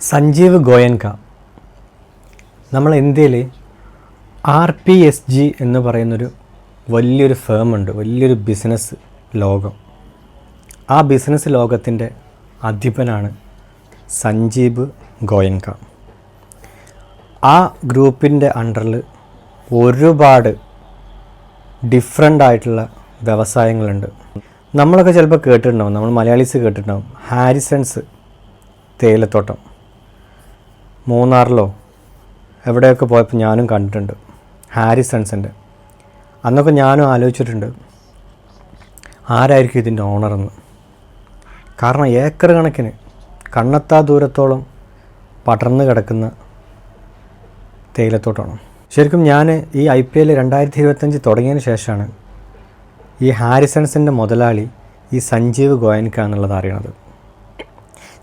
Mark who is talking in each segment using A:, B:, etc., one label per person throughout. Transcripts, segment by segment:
A: സഞ്ജീവ് ഗോയൻക. നമ്മൾ ഇന്ത്യയിൽ R P S G എന്ന് പറയുന്നൊരു വലിയൊരു ഫേമുണ്ട് വലിയൊരു ബിസിനസ് ലോകം. ആ ബിസിനസ് ലോകത്തിന്റെ അധിപനാണ് സഞ്ജീവ് ഗോയൻക. ആ ഗ്രൂപ്പിന്റെ അണ്ടറിൽ ഒരുപാട് ഡിഫറെന്റ് ആയിട്ടുള്ള വ്യവസായങ്ങളുണ്ട്. നമ്മളൊക്കെ ചിലപ്പോൾ കേട്ടിട്ടുണ്ടാവും നമ്മൾ മലയാളീസ് കേട്ടിട്ടുണ്ടാവും. ഹാരിസൺസ് തേയിലത്തോട്ടം. മൂന്നാറിലോ? എവിടെയൊക്കെ പോയപ്പോൾ ഞാനും കണ്ടിട്ടുണ്ട്. ഹാരിസൺസിന്റെ അന്നൊക്കെ ഞാനും ആലോചിച്ചിട്ടുണ്ട് ആരായിരിക്കും ഇതിന്റെ ഓണറെന്ന് കാരണം ഏക്കർ കണക്കിന് കണ്ണെത്താ ദൂരത്തോളം പടർന്നു കിടക്കുന്ന തേയിലത്തോട്ടമാണ് ശരിക്കും ഞാൻ ഈ ഐ പി എൽ രണ്ടായിരത്തി ഇരുപത്തഞ്ച് തുടങ്ങിയതിന് ശേഷമാണ് ഈ ഹാരിസൺസിന്റെ മുതലാളി ഈ സഞ്ജീവ് ഗോയൻക എന്നുള്ളത് അറിയണത്.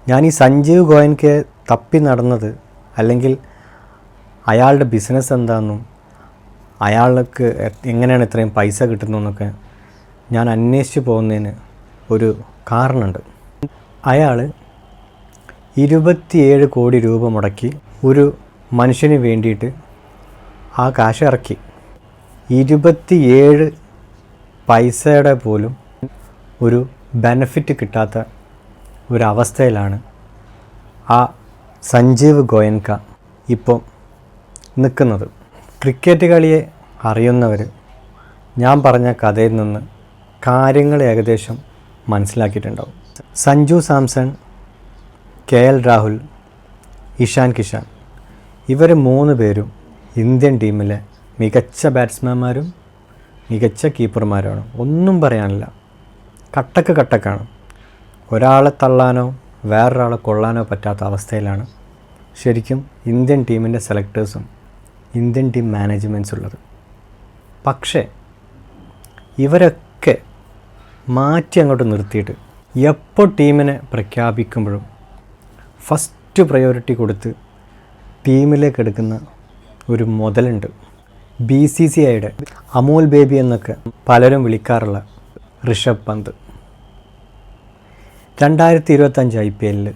A: ഞാൻ ഈ സഞ്ജീവ് ഗോയൻകെ തപ്പി നടന്നത് അല്ലെങ്കിൽ അയാളുടെ ബിസിനസ് എന്താണെന്നും അയാൾക്ക് എങ്ങനെയാണ് ഇത്രയും പൈസ കിട്ടുന്നതെന്നൊക്കെ ഞാൻ അന്വേഷിച്ച് പോകുന്നതിന് ഒരു കാരണമുണ്ട്. അയാൾ ഇരുപത്തിയേഴ് കോടി രൂപ മുടക്കി ഒരു മനുഷ്യന് വേണ്ടിയിട്ട് ആ കാശ് ഇറക്കി. ഇരുപത്തിയേഴ് പൈസയുടെ പോലും ഒരു ബെനഫിറ്റ് കിട്ടാത്ത ഒരവസ്ഥയിലാണ് ആ സഞ്ജീവ് ഗോയൻക ഇപ്പോൾ നിൽക്കുന്നത്. ക്രിക്കറ്റ് കളിയെ അറിയുന്നവർ ഞാൻ പറഞ്ഞ കഥയിൽ നിന്ന് കാര്യങ്ങൾ ഏകദേശം മനസ്സിലാക്കിയിട്ടുണ്ടാവും. സഞ്ജു സാംസൺ കെ എൽ രാഹുൽ ഇഷാൻ കിഷാൻ ഇവർ മൂന്ന് പേരും ഇന്ത്യൻ ടീമിലെ മികച്ച ബാറ്റ്സ്മാൻമാരും മികച്ച കീപ്പർമാരുമാണ്. ഒന്നും പറയാനില്ല. കട്ടക്ക് കട്ടക്കാണ്. ഒരാളെ തള്ളാനോ വേറൊരാളെ കൊള്ളാനോ പറ്റാത്ത അവസ്ഥയിലാണ് ശരിക്കും ഇന്ത്യൻ ടീമിന്റെ സെലക്ടേഴ്സും ഇന്ത്യൻ ടീം മാനേജ്മെന്റ്സ് ഉള്ളത്. പക്ഷേ ഇവരൊക്കെ മാറ്റി അങ്ങോട്ട് നിർത്തിയിട്ട് എപ്പോൾ ടീമിനെ പ്രഖ്യാപിക്കുമ്പോഴും ഫസ്റ്റ് പ്രയോറിറ്റി കൊടുത്ത് ടീമിലേക്ക് എടുക്കുന്ന ഒരു മുതലുണ്ട്. ബി സി സി ഐയുടെ അമൂൽ ബേബി എന്നൊക്കെ പലരും വിളിക്കാറുള്ള ഋഷഭ് പന്ത്. രണ്ടായിരത്തി ഇരുപത്തഞ്ച് ഐ പി എല്ലിൽ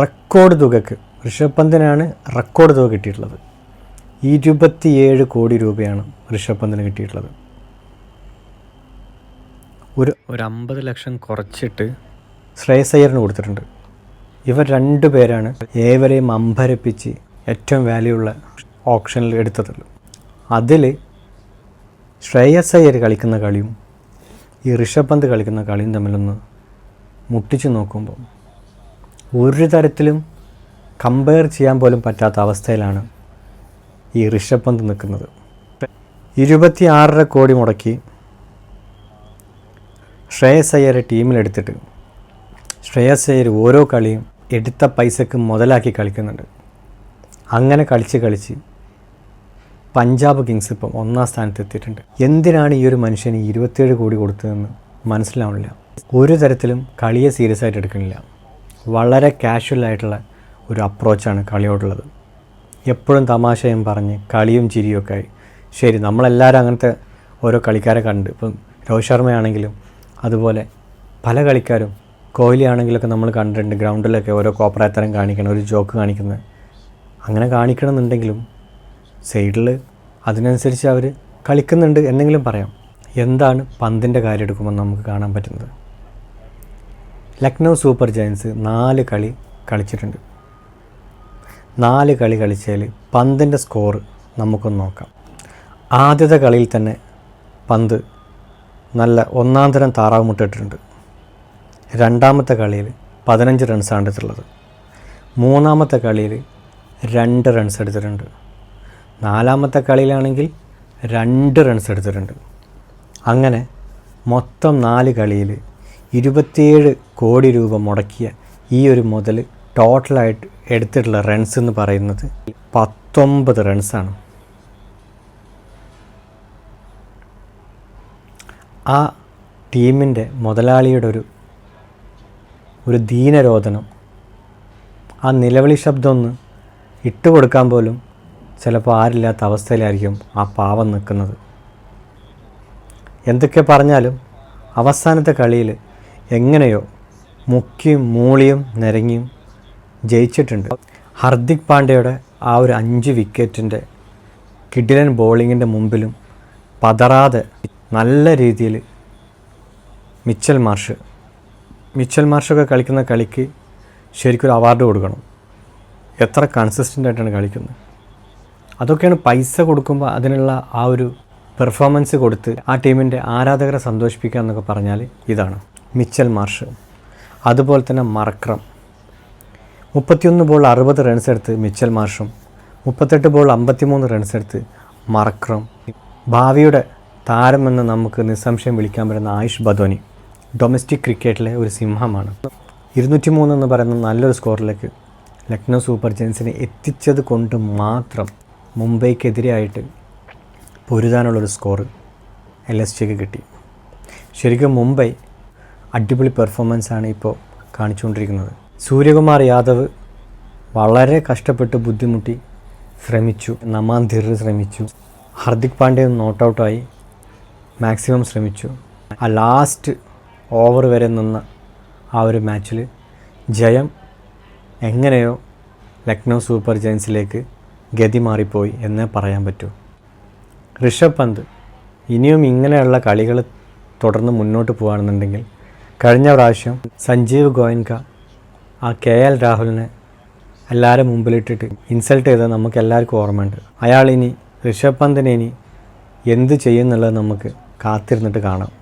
A: റെക്കോർഡ് തുകക്ക് ഋഷഭ് പന്തിനാണ് റെക്കോർഡ് തുക കിട്ടിയിട്ടുള്ളത്. ഇരുപത്തിയേഴ് കോടി രൂപയാണ് ഋഷഭ് പന്തിന് കിട്ടിയിട്ടുള്ളത്. ഒരു ഒരു അമ്പത് ലക്ഷം കുറച്ചിട്ട് ശ്രേയസ് അയ്യറിന് കൊടുത്തിട്ടുണ്ട്. ഇവർ രണ്ടു പേരാണ് ഏവരെയും അമ്പരപ്പിച്ച് ഏറ്റവും വാല്യൂ ഉള്ള ഓപ്ഷനിൽ എടുത്തതുള്ളൂ അതിൽ ശ്രേയസ് അയ്യർ കളിക്കുന്ന കളിയും ഈ ഋഷഭ് പന്ത് കളിക്കുന്ന കളിയും തമ്മിലൊന്ന് മുട്ടിച്ച് നോക്കുമ്പോൾ ഒരു തരത്തിലും കമ്പയർ ചെയ്യാൻ പോലും പറ്റാത്ത അവസ്ഥയിലാണ് ഈ ഋഷഭ് പന്ത് നിൽക്കുന്നത്. ഇരുപത്തി ആറര കോടി മുടക്കി ശ്രേയസ് അയ്യരെ ടീമിലെടുത്തിട്ട് ശ്രേയസ് അയ്യർ ഓരോ കളിയും എടുത്ത പൈസക്ക് മുതലാക്കി കളിക്കുന്നുണ്ട്. അങ്ങനെ കളിച്ച് കളിച്ച് പഞ്ചാബ് കിങ്സ് ഇപ്പം ഒന്നാം സ്ഥാനത്ത് എത്തിയിട്ടുണ്ട് എന്തിനാണ് ഈ ഒരു മനുഷ്യന് ഇരുപത്തിയേഴ് കോടി കൊടുത്തതെന്ന് മനസ്സിലാവണില്ല. ഒരു തരത്തിലും കളിയെ സീരിയസ് ആയിട്ട് എടുക്കുന്നില്ല വളരെ കാഷ്വൽ ആയിട്ടുള്ള ഒരു അപ്രോച്ചാണ് കളിയോടുള്ളത്. എപ്പോഴും തമാശയും പറഞ്ഞ് കളിയും ചിരിയൊക്കെ ആയി. ശരി നമ്മളെല്ലാവരും അങ്ങനത്തെ ഓരോ കളിക്കാരെ കണ്ട്. ഇപ്പം രോഹിത് ശർമ്മയാണെങ്കിലും അതുപോലെ പല കളിക്കാരും കോഹ്ലി ആണെങ്കിലൊക്കെ നമ്മൾ കണ്ടിട്ടുണ്ട്. ഗ്രൗണ്ടിലൊക്കെ ഓരോ കോപ്പറാത്തരം കാണിക്കണം ഒരു ജോക്ക് കാണിക്കുന്നത് അങ്ങനെ കാണിക്കണമെന്നുണ്ടെങ്കിലും സൈഡിൽ അതിനനുസരിച്ച് അവർ കളിക്കുന്നുണ്ട് എന്നെങ്കിലും പറയാം. എന്താണ് പന്തിന്റെ കാര്യം എടുക്കുമ്പോൾ നമുക്ക് കാണാൻ പറ്റുന്നത്? ലക്നൗ സൂപ്പർ ജയൻസ് നാല് കളി കളിച്ചിട്ടുണ്ട്. നാല് കളി കളിച്ചതിൽ പന്തിന്റെ സ്കോർ നമുക്കൊന്ന് നോക്കാം. ആദ്യത്തെ കളിയിൽ തന്നെ പന്ത് നല്ല ഒന്നാം തരം താറാവ് മുട്ടിട്ടിട്ടുണ്ട് രണ്ടാമത്തെ കളിയിൽ പതിനഞ്ച് റൺസാണ് എടുത്തിട്ടുള്ളത്. മൂന്നാമത്തെ കളിയിൽ രണ്ട് റൺസ് എടുത്തിട്ടുണ്ട്. നാലാമത്തെ കളിയിലാണെങ്കിൽ രണ്ട് റൺസ് എടുത്തിട്ടുണ്ട്. അങ്ങനെ മൊത്തം നാല് കളിയിൽ ഇരുപത്തിയേഴ് കോടി രൂപ മുടക്കിയ ഈ ഒരു മുതൽ ടോട്ടലായിട്ട് എടുത്തിട്ടുള്ള റൺസ് എന്ന് പറയുന്നത് പത്തൊമ്പത് റൺസാണ് ആ ടീമിന്റെ മുതലാളിയുടെ ഒരു ഒരു ദീനരോധനം ആ നിലവിളി ശബ്ദം ഒന്ന് ഇട്ടുകൊടുക്കാൻ പോലും ചിലപ്പോൾ ആരില്ലാത്ത അവസ്ഥയിലായിരിക്കും ആ പാവം നിൽക്കുന്നത്. എന്തൊക്കെ പറഞ്ഞാലും അവസാനത്തെ കളിയിൽ എങ്ങനെയോ മുക്കിയും മൂളിയും നിരങ്ങിയും ജയിച്ചിട്ടുണ്ട്. ഹർദിക് പാണ്ഡ്യയുടെ ആ ഒരു അഞ്ച് വിക്കറ്റിന്റെ കിഡിലൻ ബോളിങ്ങിന്റെ മുമ്പിലും പതറാതെ നല്ല രീതിയിൽ മിച്ചൽ മാർഷ് മിച്ചൽ മാർഷൊക്കെ കളിക്കുന്ന കളിക്ക് ശരിക്കും ഒരു അവാർഡ് കൊടുക്കണം. എത്ര കൺസിസ്റ്റന്റ് ആയിട്ടാണ് കളിക്കുന്നത്. അതൊക്കെയാണ് പൈസ കൊടുക്കുമ്പോൾ അതിനുള്ള ആ ഒരു പെർഫോമൻസ് കൊടുത്ത് ആ ടീമിന്റെ ആരാധകരെ സന്തോഷിപ്പിക്കുക എന്നൊക്കെ പറഞ്ഞാൽ ഇതാണ് മിച്ചൽ മാർഷ്. അതുപോലെ തന്നെ മറക്രം. മുപ്പത്തിയൊന്ന് ബോൾ അറുപത് റൺസ് എടുത്ത് മിച്ചൽ മാർഷും മുപ്പത്തെട്ട് ബോൾ അമ്പത്തിമൂന്ന് റൺസ് എടുത്ത് മറക്രം ഭാവിയുടെ താരമെന്ന് നമുക്ക് നിസ്സംശയം വിളിക്കാൻ പറ്റുന്ന ആയുഷ് ബദോനി ഡൊമസ്റ്റിക് ക്രിക്കറ്റിലെ ഒരു സിംഹമാണ്. ഇരുന്നൂറ്റി മൂന്ന് എന്ന് പറയുന്ന നല്ലൊരു സ്കോറിലേക്ക് ലക്നൗ സൂപ്പർ ജയൻസിനെ എത്തിച്ചത് കൊണ്ട് മാത്രം മുംബൈക്കെതിരെയായിട്ട് പൊരുതാനുള്ളൊരു സ്കോർ എൽ എസ് ജിക്ക് കിട്ടി. ശരിക്കും മുംബൈ അടിപൊളി പെർഫോമൻസാണ് ഇപ്പോൾ കാണിച്ചുകൊണ്ടിരിക്കുന്നത്. സൂര്യകുമാർ യാദവ് വളരെ കഷ്ടപ്പെട്ട് ബുദ്ധിമുട്ടി ശ്രമിച്ചു. നമാൻ ധിർ ശ്രമിച്ചു. ഹർദിക് പാണ്ഡ്യ നോട്ട് ഔട്ടായി. മാക്സിമം ശ്രമിച്ചു. ആ ലാസ്റ്റ് ഓവർ വരെ നിന്ന ആ ഒരു മാച്ചിൽ ജയം എങ്ങനെയോ ലക്നൗ സൂപ്പർ ജയൻസിലേക്ക് ഗതി മാറിപ്പോയി എന്നേ പറയാൻ പറ്റൂ. ഋഷഭ് പന്ത് ഇനിയും ഇങ്ങനെയുള്ള കളികൾ തുടർന്ന് മുന്നോട്ട് പോകുകയാണെന്നുണ്ടെങ്കിൽ കഴിഞ്ഞ പ്രാവശ്യം സഞ്ജീവ് ഗോയൻക ആ കെ എൽ രാഹുലിനെ എല്ലാവരും മുമ്പിലിട്ടിട്ട് ഇൻസൾട്ട് ചെയ്തത് നമുക്ക് എല്ലാവർക്കും ഓർമ്മയുണ്ട്. അയാൾ ഇനി ഋഷഭ് പന്തിനെ ഇനി എന്ത് ചെയ്യുന്നുള്ളത് നമുക്ക് കാത്തിരുന്നിട്ട് കാണാം.